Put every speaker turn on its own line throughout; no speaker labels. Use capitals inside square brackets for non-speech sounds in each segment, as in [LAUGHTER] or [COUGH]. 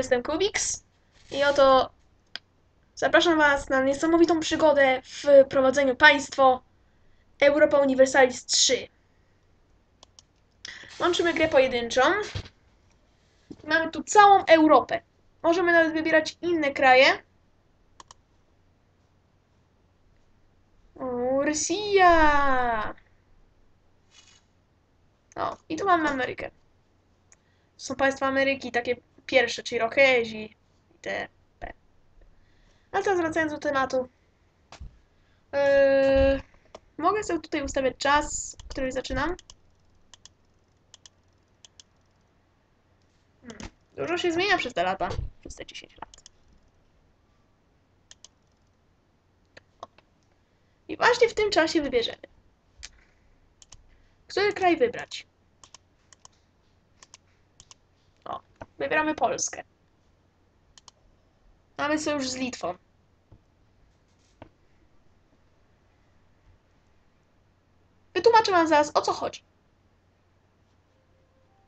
jestem Kubix i oto zapraszam Was na niesamowitą przygodę w prowadzeniu państwo Europa Universalis 3. Łączymy grę pojedynczą. Mamy tu całą Europę. Możemy nawet wybierać inne kraje. O, Rosja! O, i tu mamy Amerykę. Są państwa Ameryki, takie pierwsze, czyli Rokezi itp. Ale teraz wracając do tematu. Yy, mogę sobie tutaj ustawiać czas, który zaczynam. Hmm. Dużo się zmienia przez te lata, przez te 10 lat. I właśnie w tym czasie wybierzemy. Który kraj wybrać? Wybieramy Polskę. Mamy sojusz z Litwą. Wytłumaczę wam zaraz, o co chodzi.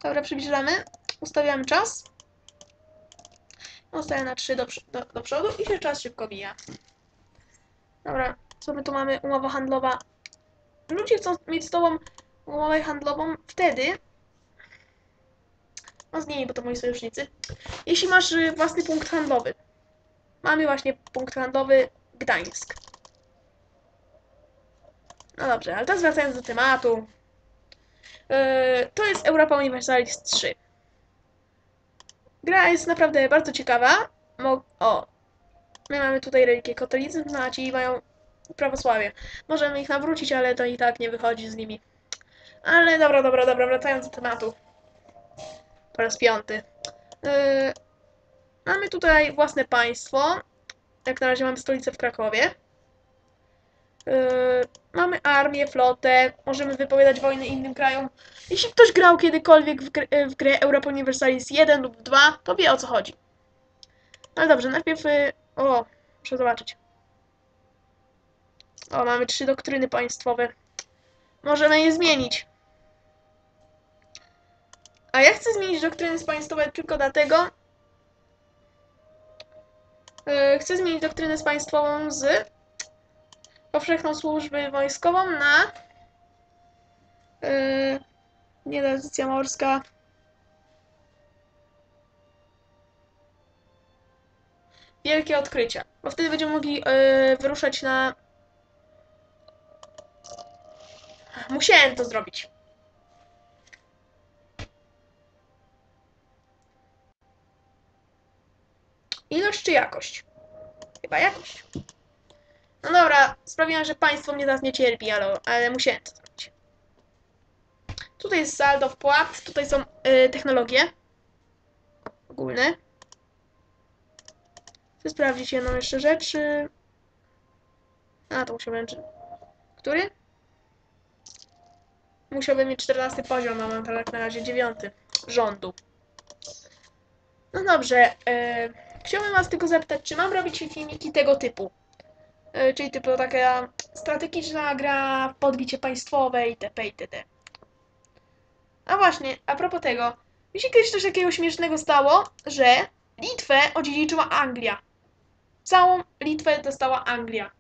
Dobra, przybliżamy. Ustawiamy czas. Ustawiam na 3 do, do, do przodu i się czas szybko mija. Dobra, co my tu mamy? Umowa handlowa. Ludzie chcą mieć z tobą umowę handlową wtedy, no z nimi, bo to moi sojusznicy, jeśli masz y, własny punkt handlowy. Mamy właśnie punkt handlowy Gdańsk. No dobrze, ale teraz wracając do tematu. Yy, to jest Europa Universalis 3. Gra jest naprawdę bardzo ciekawa. Mo o, my mamy tutaj religię katolicyzm, a ci mają prawosławie. Możemy ich nawrócić, ale to i tak nie wychodzi z nimi. Ale dobra, dobra, dobra, wracając do tematu. Po raz piąty. Yy, mamy tutaj własne państwo. Jak na razie mamy stolicę w Krakowie. Yy, mamy armię, flotę. Możemy wypowiadać wojny innym krajom. Jeśli ktoś grał kiedykolwiek w, gr w grę Europa Universalis 1 lub 2, to wie o co chodzi. Ale dobrze, najpierw... Yy, o, muszę zobaczyć. O, mamy trzy doktryny państwowe. Możemy je zmienić. A ja chcę zmienić doktryny państwowe tylko dlatego. Yy, chcę zmienić doktrynę państwową z powszechną służbę wojskową na yy, nie tradycja morska. Wielkie odkrycia. Bo wtedy będziemy mogli yy, wyruszać na. Musiałem to zrobić. Czy jakość? Chyba jakość. No dobra, sprawiłem, że państwo mnie teraz nie cierpi, ale, ale musiałem to zrobić. Tutaj jest saldo wpłat, tutaj są y, technologie ogólne. Chcę sprawdzić jedną jeszcze rzecz. A, to musiałbym... Który? Musiałbym mieć 14 poziom, a mam tak na razie 9 rządu. No dobrze, y, chciałbym was tylko zapytać, czy mam robić filmiki tego typu? Y, czyli typu taka strategiczna gra, podbicie państwowe itp. itd. A właśnie, a propos tego, mi się kiedyś coś takiego śmiesznego stało, że Litwę odziedziczyła Anglia. Całą Litwę dostała Anglia.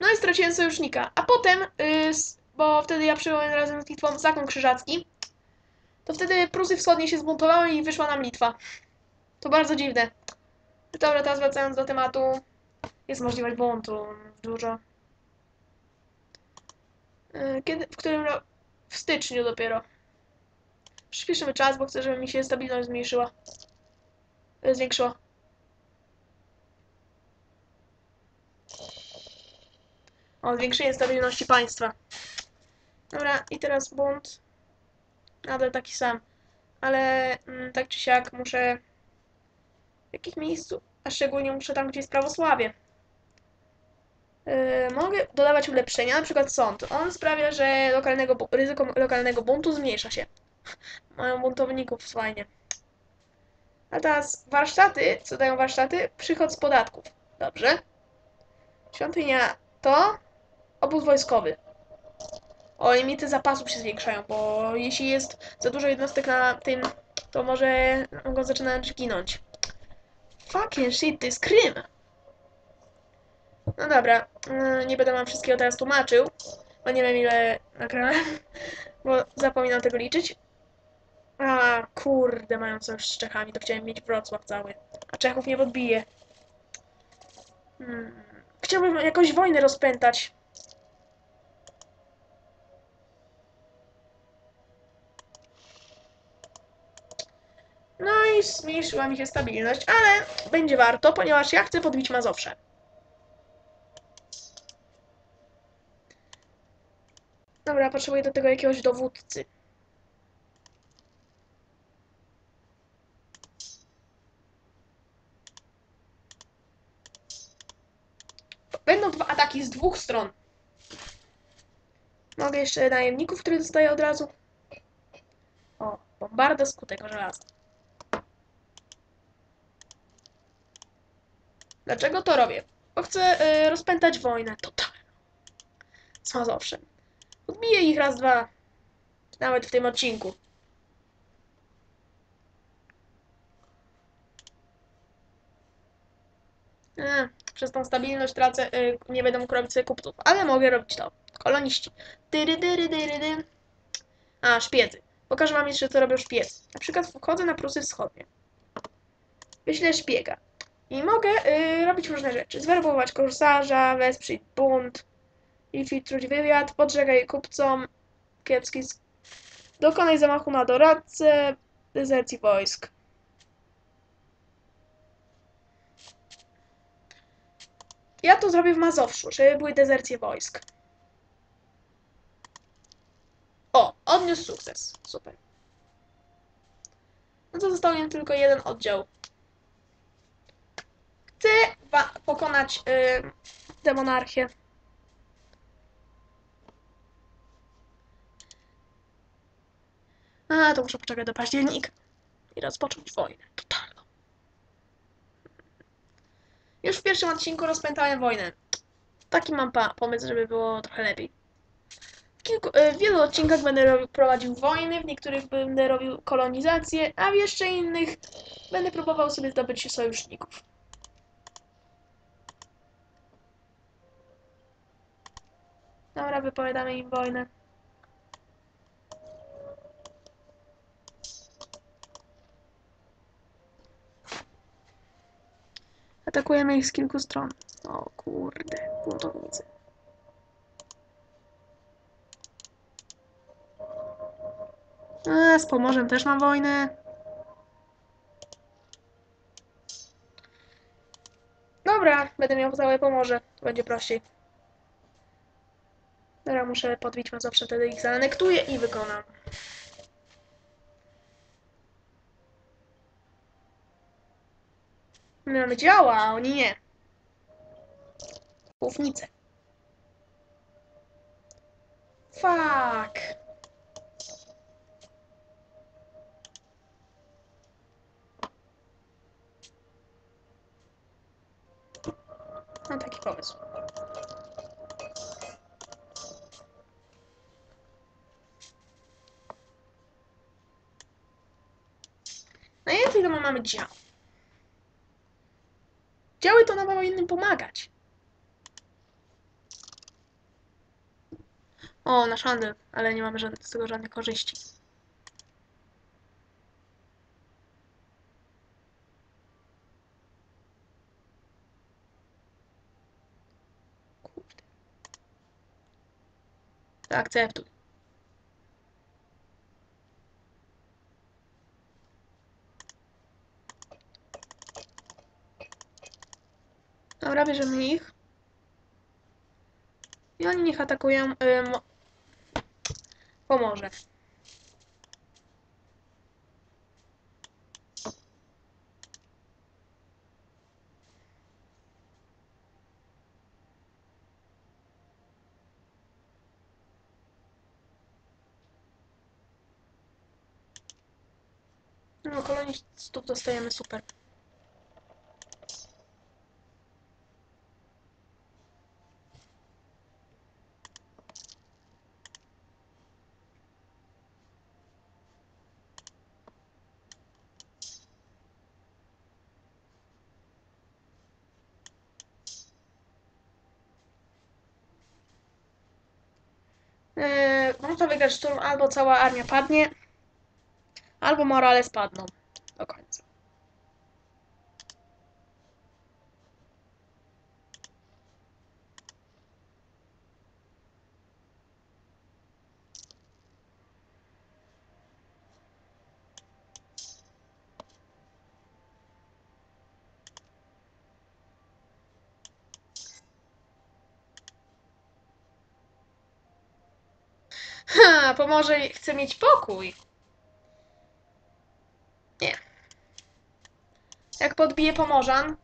No i straciłem sojusznika. A potem, y, s- bo wtedy ja przyjąłem razem z Litwą zakon krzyżacki, to wtedy Prusy Wschodnie się zbuntowały i wyszła nam Litwa. To bardzo dziwne. Dobra, teraz wracając do tematu. Jest możliwość buntu. Dużo. Yy, Kiedy, w którym roku? W styczniu dopiero. Przyspieszymy czas, bo chcę, żeby mi się stabilność zmniejszyła. Yy, Zwiększyła. O, zwiększenie stabilności państwa. Dobra, i teraz bunt. Nadal taki sam. Ale mm, tak czy siak muszę... Jakich miejscu? A szczególnie muszę tam, gdzie jest prawosławie. Yy, mogę dodawać ulepszenia, na przykład sąd. On sprawia, że lokalnego, ryzyko lokalnego buntu zmniejsza się. [LAUGHS] Mają buntowników, fajnie. A teraz warsztaty. Co dają warsztaty? Przychód z podatków. Dobrze. Świątynia to obóz wojskowy. O, limity zapasów się zwiększają, bo jeśli jest za dużo jednostek na tym, to może mogą zaczynać ginąć. Fucking shit, to jest Krym. No dobra, mm, nie będę wam wszystkiego teraz tłumaczył, bo nie wiem ile nagrałem, [LAUGHS] bo zapominam tego liczyć. A, kurde, mają coś z Czechami, to chciałem mieć Wrocław cały. A Czechów nie podbije. Hmm. Chciałbym jakąś wojnę rozpętać. No i zmniejszyła mi się stabilność, ale będzie warto, ponieważ ja chcę podbić Mazowsze. Dobra, potrzebuję do tego jakiegoś dowódcy. Będą dwa ataki z dwóch stron. Mogę jeszcze najemników, które dostaję od razu. O, bombarda z kutego Dlaczego to robię? Bo chcę y, rozpętać wojnę totalną. Z Mazowszem. Odbiję ich raz, dwa. Nawet w tym odcinku. E, przez tą stabilność tracę, y, nie będę mógł robić sobie kupców, ale mogę robić to. Koloniści. Dyry, dyry, dyry, dy. A, szpiedzy. Pokażę wam jeszcze, co robią szpiedzy. Na przykład wchodzę na Prusy Wschodnie. Wyślę szpiega. I mogę y, robić różne rzeczy. Zwerbować korsarza, wesprzeć bunt, infiltruj wywiad, podżegaj kupcom, kiepski... sk- Dokonaj zamachu na doradcę, dezercji wojsk. Ja to zrobię w Mazowszu, żeby były dezercje wojsk. O, odniósł sukces. Super. No to został mi tylko jeden oddział. Chcę wa- pokonać yy, demonarchię. A, to muszę poczekać do października i rozpocząć wojnę totalną. Już w pierwszym odcinku rozpętałem wojnę. Taki mam pomysł, żeby było trochę lepiej. W, kilku, e, w wielu odcinkach będę robił, prowadził wojny, w niektórych będę robił kolonizację, a w jeszcze innych będę próbował sobie zdobyć sojuszników. Dobra, wypowiadamy im wojnę. Atakujemy ich z kilku stron. O kurde, buntownicy. A, z Pomorzem też mam wojnę. Dobra, będę miał całe Pomorze. Będzie prościej. Dobra, muszę podbić Mazowsze, wtedy ich zaanektuję i wykonam. My mamy działa, a oni nie. Łównice. Fuck. To mamy dział. Działy to nam mają innym pomagać. O, nasz handel, ale nie mamy żadnych, z tego żadnych korzyści. Kurde. Zaakceptuj. Dobra, bierzemy ich. I oni niech atakują ym, Pomorze. No, kolonistów dostajemy super. Yy, można wygrać szturm, albo cała armia padnie, albo morale spadną do końca. Ha, pomoże chce mieć pokój. Nie. Jak podbije Pomorzan,